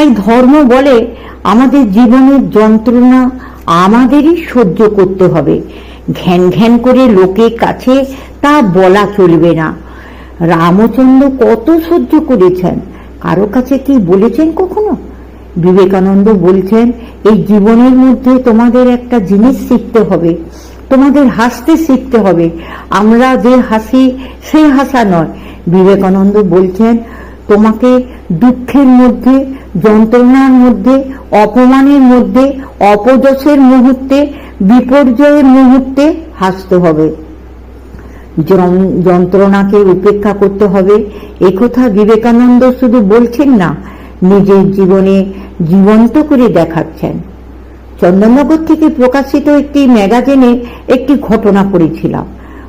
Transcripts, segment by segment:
তাই ধর্ম বলে আমাদের জীবনের যন্ত্রণা আমাদেরই সহ্য করতে হবে। ঘ্যান ঘ্যান করে লোকের কাছে তা বলা চলবে না। রামচন্দ্র কত সহ্য করেছেন? কারও কাছে কি বলেছেন কখনো? বিবেকানন্দ বলছেন, এই জীবনের মধ্যে তোমাদের একটা জিনিস শিখতে হবে। তোমাদের হাসতে শিখতে হবে। আমরা যে হাসি সেই হাসা নয়। বিবেকানন্দ বলছেন, তোমাকে দুঃখের মধ্যে যন্ত্রণার মধ্যে, অপমানের মধ্যে অপযশের মুহূর্তে, বিপর্যয়ের মুহূর্তে হাসতে হবে। যন- যন্ত্রণাকে উপেক্ষা করতে হবে। একথা বিবেকানন্দ শুধু বলছেন না, নিজের জীবনে জীবন্ত করে দেখাচ্ছেন। চন্দননগর থেকে প্রকাশিত একটি ম্যাগাজিনে একটি ঘটনা পড়েছিলাম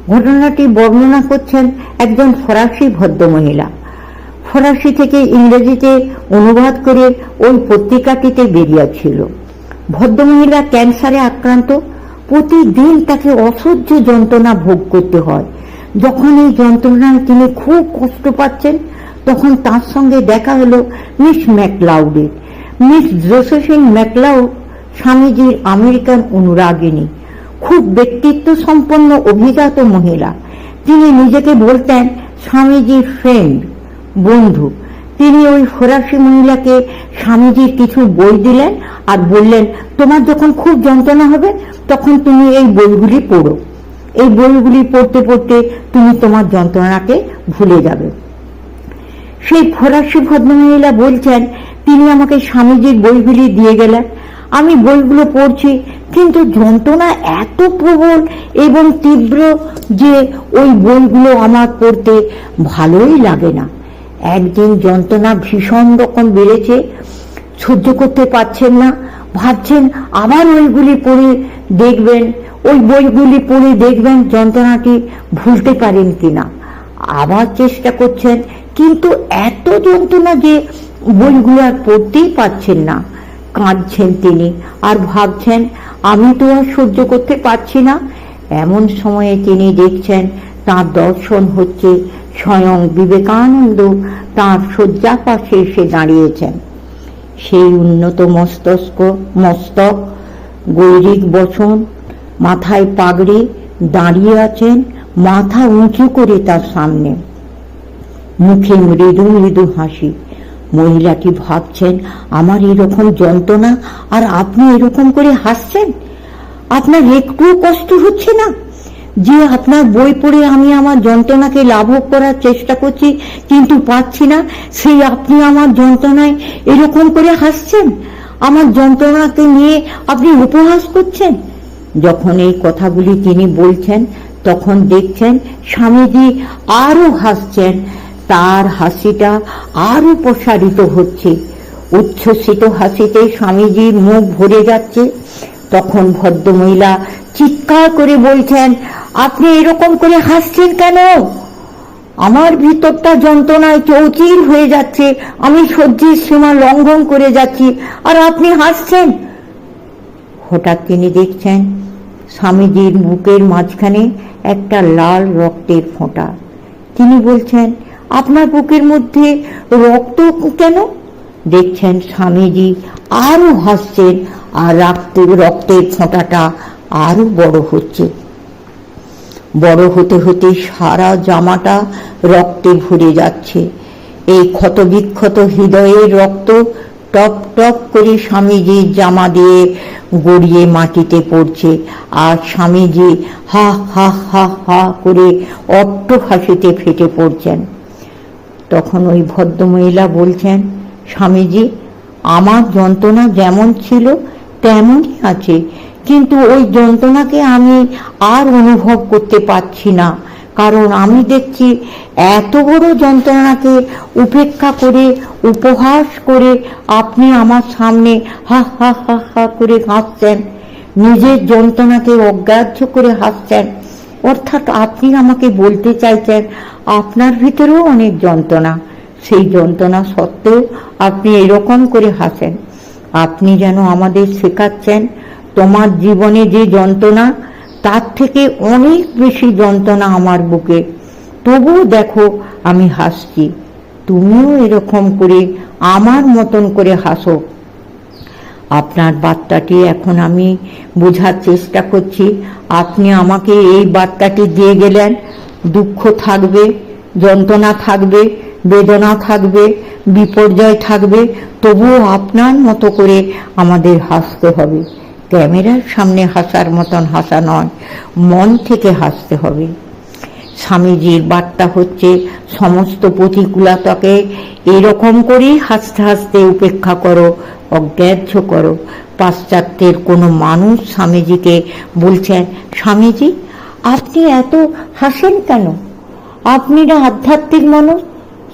ঘটনাটি বর্ণনা করছেন একজন ফরাসি ভদ্রমহিলা। ফরাসি থেকে ইংরেজিতে অনুবাদ করে ওই পত্রিকাটিতে বেরিয়েছিল। ভদ্রমহিলা ক্যান্সারে আক্রান্ত। প্রতিদিন তাকে অসহ্য যন্ত্রণা ভোগ করতে হয়। যখন এই যন্ত্রণায় তিনি খুব কষ্ট পাচ্ছেন, তখন তার সঙ্গে দেখা হলো মিস ম্যাকলাউডের। মিস জোসেফিন ম্যাকলাউড স্বামীজির আমেরিকান অনুরাগিনী। খুব ব্যক্তিত্ব সম্পন্ন অভিজাত মহিলা। তিনি নিজেকে বলতেন স্বামীজির ফ্রেন্ড। বন্ধু। তিনি ওই ফরাসি মহিলাকে স্বামীজির কিছু বই দিলেন আর বললেন, তোমার যখন খুব যন্ত্রণা হবে, তখন তুমি এই বইগুলি পড়ো। এই বইগুলি পড়তে পড়তে তুমি তোমার যন্ত্রণাকে ভুলে যাবে। সেই ফরাসি ভদ্রমহিলা বলছেন, তিনি আমাকে স্বামীজির বইগুলি দিয়ে গেলেন। আমি বইগুলো পড়ছি, কিন্তু যন্ত্রণা এত প্রবল এবং তীব্র যে ওই বইগুলো আমার পড়তে ভালোই লাগে না। একদিন যন্ত্রণা ভীষণ রকম বেড়েছে। সহ্য করতে পারছেন না। ভাবছেন, আবার ওইগুলি পড়ে দেখবেন, ওই বইগুলি পড়ে দেখবেন যন্ত্রণাটি ভুলতে পারেন কিনা। আবার চেষ্টা করছেন, কিন্তু এত যন্ত্রণা যে বইগুলো আর পড়তেই পারছেন না। কাঁদছেন তিনি আর ভাবছেন, আমি তো আর সহ্য করতে পারছি না। এমন সময়ে তিনি দেখছেন, তার দর্শন হচ্ছে স্বয়ং বিবেকানন্দ তার শয্যা পাশে এসে দাঁড়িয়েছেন। সেই উন্নত মস্তস্ক মস্তক, গৈরিক বচন, মাথায় পাগড়ি দাঁড়িয়ে আছেন, মাথা উঁচু করে তার সামনে। মুখে মৃদু মৃদু হাসি। মহিলাটি ভাবছেন, আমার এরকম যন্ত্রণা আর আপনি এরকম করে হাসছেন? আপনার একটু কষ্ট হচ্ছে না? যে আপনার বই পড়ে আমি আমার যন্ত্রণাকে লাভক করার চেষ্টা করছি, কিন্তু পাচ্ছি না, সেই আপনি আমার যন্ত্রণায় এরকম করে হাসছেন? আমার যন্ত্রণাকে নিয়ে আপনি উপহাস করছেন? যখন এই কথাগুলি তিনি বলছেন, তখন দেখছেন স্বামীজি আরও হাসছেন, তার হাসিটা আরও প্রসারিত হচ্ছে। উচ্ছ্বসিত হাসিতে স্বামীজির মুখ ভরে যাচ্ছে। তখন ভদ্রমহিলা চিৎকার করে বলছেন আপনি এরকম করে হাসছেন কেন? আমার ভিতরটা যন্ত্রণায় চৌচির হয়ে যাচ্ছে, আমি সহ্যের সীমা লঙ্ঘন করে যাচ্ছি, আর আপনি হাসছেন। হঠাৎ তিনি দেখছেন স্বামীজির বুকের মাঝখানে একটা লাল রক্তের ফোঁটা। তিনি বলছেন, আপনার বুকের মধ্যে রক্ত কেন? দেখছেন স্বামীজি আরও হাসছেন, আর রক্তের ফোঁটাটা আরও বড় হচ্ছে। বড় হতে হতে সারা জামাটা রক্তে ভরে যাচ্ছে। এই ক্ষত বিক্ষত হৃদয়ের রক্ত টপ টপ করে স্বামীজির জামা দিয়ে গড়িয়ে মাটিতে পড়ছে। আর স্বামীজি হা হা হা হা করে অট্ট হাসিতে ফেটে পড়ছেন। তখন ওই ভদ্রমহিলা বলছেন, স্বামীজি, আমার যন্ত্রণা যেমন ছিল, তেমনই আছে। কিন্তু ওই যন্ত্রণাকে আমি আর অনুভব করতে পারছি না। কারণ আমি দেখছি এত বড় যন্ত্রণাকে উপেক্ষা করে, উপহাস করে আপনি আমার সামনে হা হা হা হা করে হাসছেন। নিজের যন্ত্রণাকে অগ্রাহ্য করে হাসছেন। অর্থাৎ আপনি আমাকে বলতে চাইছেন, আপনার ভিতরেও অনেক যন্ত্রণা। সেই যন্ত্রণা সত্ত্বেও আপনি এরকম করে হাসেন। আপনি যেন আমাদের শেখাচ্ছেন তোমার জীবনে যে যন্ত্রণা, তার থেকে অনেক বেশি যন্ত্রণা আমার বুকে। তবুও দেখো, আমি হাসছি। তুমিও এরকম করে আমার মতন করে হাসো। আপনার বার্তাটি এখন আমি বোঝার চেষ্টা করছি। আপনি আমাকে এই বার্তাটি দিয়ে গেলেন। দুঃখ থাকবে, যন্ত্রণা থাকবে, বেদনা থাকবে, বিপর্যয় থাকবে। তবুও আপনার মতো করে আমাদের হাসতে হবে। ক্যামেরার সামনে হাসার মতন হাসা নয়, মন থেকে হাসতে হবে। স্বামীজির বার্তা হচ্ছে, সমস্ত প্রতিকূলতাকে এরকম করেই হাসতে হাসতে উপেক্ষা করো, অগ্রাহ্য করো। পাশ্চাত্যের কোনো মানুষ স্বামীজিকে বলছেন, স্বামীজি, আপনি এত হাসেন কেন? আপনি না আধ্যাত্মিক মানুষ?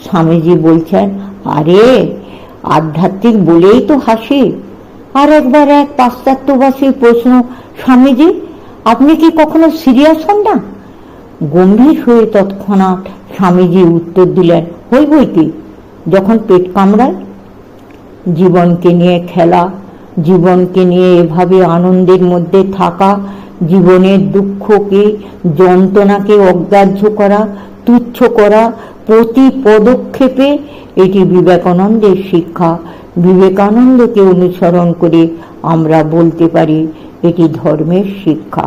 স্বামীজি বলছেন, আরে, আধ্যাত্মিক বলেই তো হাসি। আর একবার এক পাশ্চাত্যবাসীর প্রশ্ন, স্বামীজি, আপনি কি কখনো সিরিয়াস হন না? গম্ভীর হয়ে তৎক্ষণাৎ স্বামীজি উত্তর দিলেন, হই বই কি যখন পেট কামড়ায়, জীবনকে নিয়ে খেলা, জীবনকে নিয়ে এভাবে আনন্দের মধ্যে থাকা, জীবনের দুঃখকে, যন্ত্রণাকে অগ্রাহ্য করা, তুচ্ছ করা পদক্ষেপে এটি বিবেকানন্দের শিক্ষা। বিবেকানন্দকে অনুসরণ করে আমরা বলতে পারি এটি ধর্মের শিক্ষা।